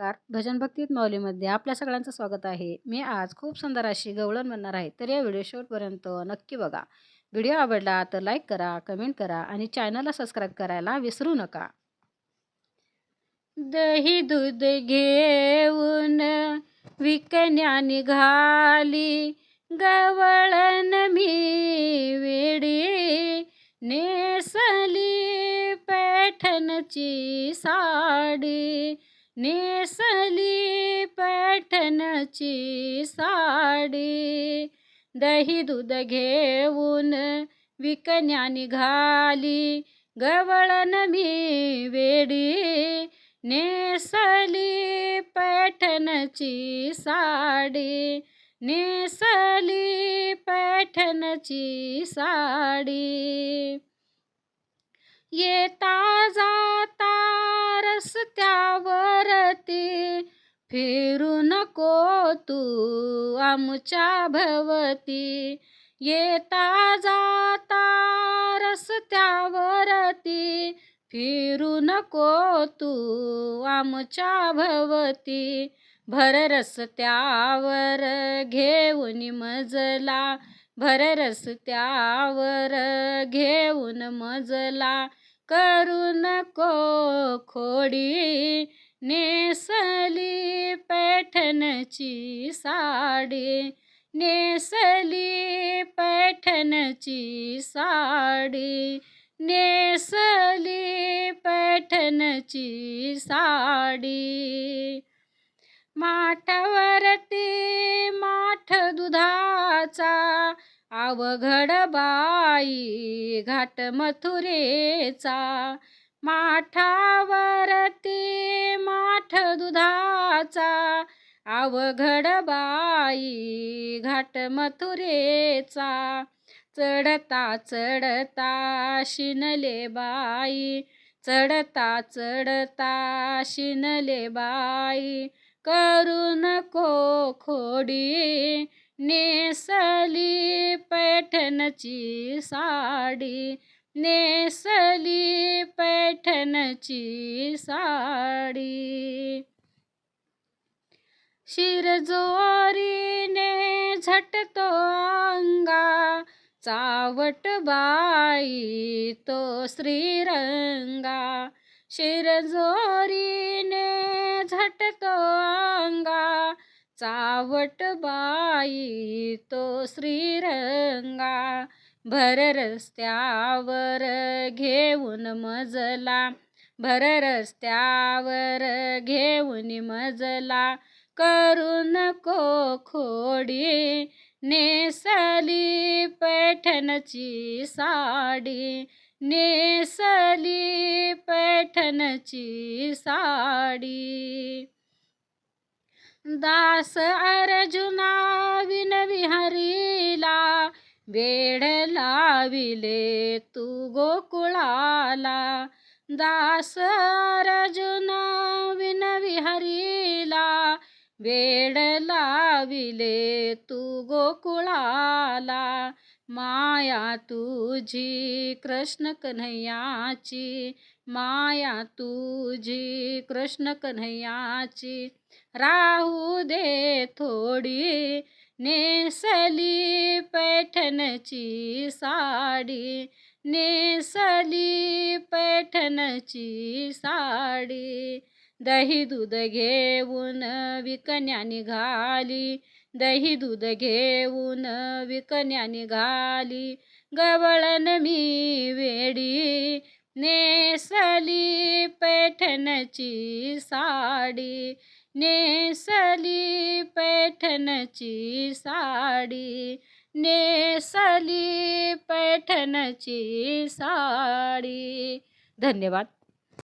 नमस्कार. भजन भक्तीत माऊलीमध्ये आपल्या सगळ्यांचं स्वागत आहे. मी आज खूप सुंदर अशी गवळण बनणार आहे तर या व्हिडिओ शेवटपर्यंत नक्की बघा. व्हिडिओ आवडला तर लाईक करा कमेंट करा आणि चॅनलला सबस्क्राईब करायला विसरू नका. दही दूध घेऊन विकण्या निघाली गवळण मी वेडी नेसली पैठणची साडी. नेसली पैठणची साडी दही दूध घेऊन विकण्या निघाली गवळण मी वेडी. नेसली पैठणची साडी नेसली पैठणची साडी. येता जा रस्त्यावरती फिरू नको तू आमच्या भवती. येता जाता रस्त्यावरती फिरू नको तू आमच्या भवती. भर रस्त्यावर घेऊन मजला. भर रस्त्यावर घेऊन मजला. करू नको खोडी नेसली पैठणची साडी नेसली पैठणची साडी नेसली पैठणची साडी. माठावरती माठ दुधाचा अवघड बाई घाट मथुरेचा माठावरती माठ दुधाचा अवघड बाई घाट मथुरेचा चढता चढता शिनले बाई चढता चढता शिनले बाई करू नको खोडी नेसली पैठणची साडी नेसली पैठणची साडी. शिरजोरीने झटतो अंगा चावट बाई तो श्रीरंगा. शिरजोरीने झटतो अंगा चावट बाई तो श्रीरंगा भर रस्त्यावर घेऊन मजला भर रस्त्यावर घेऊन मजला करू नको खोडी नेसली पैठणची साडी नेसली पैठणची साडी. दास अर्जुना विनविहरीला बेड लाविले तू गोकुळाला. दास अर्जुना विनविहरीला बेड लाविले तू गोकुळाला. माया तुझी कृष्ण कन्हैयाची माया तुझी कृष्ण कन्हैयाची. राहू दे थोडी नेसली पैठणची साडी नेसली पैठणची साडी. दही दूध घेऊन विकण्या निघाली दही दूध घेऊन विकण्या निघाली गवळण मी वेडी नेसली पैठणची साडी. नेसली पैठणची साडी नेसली पैठणची साडी. धन्यवाद.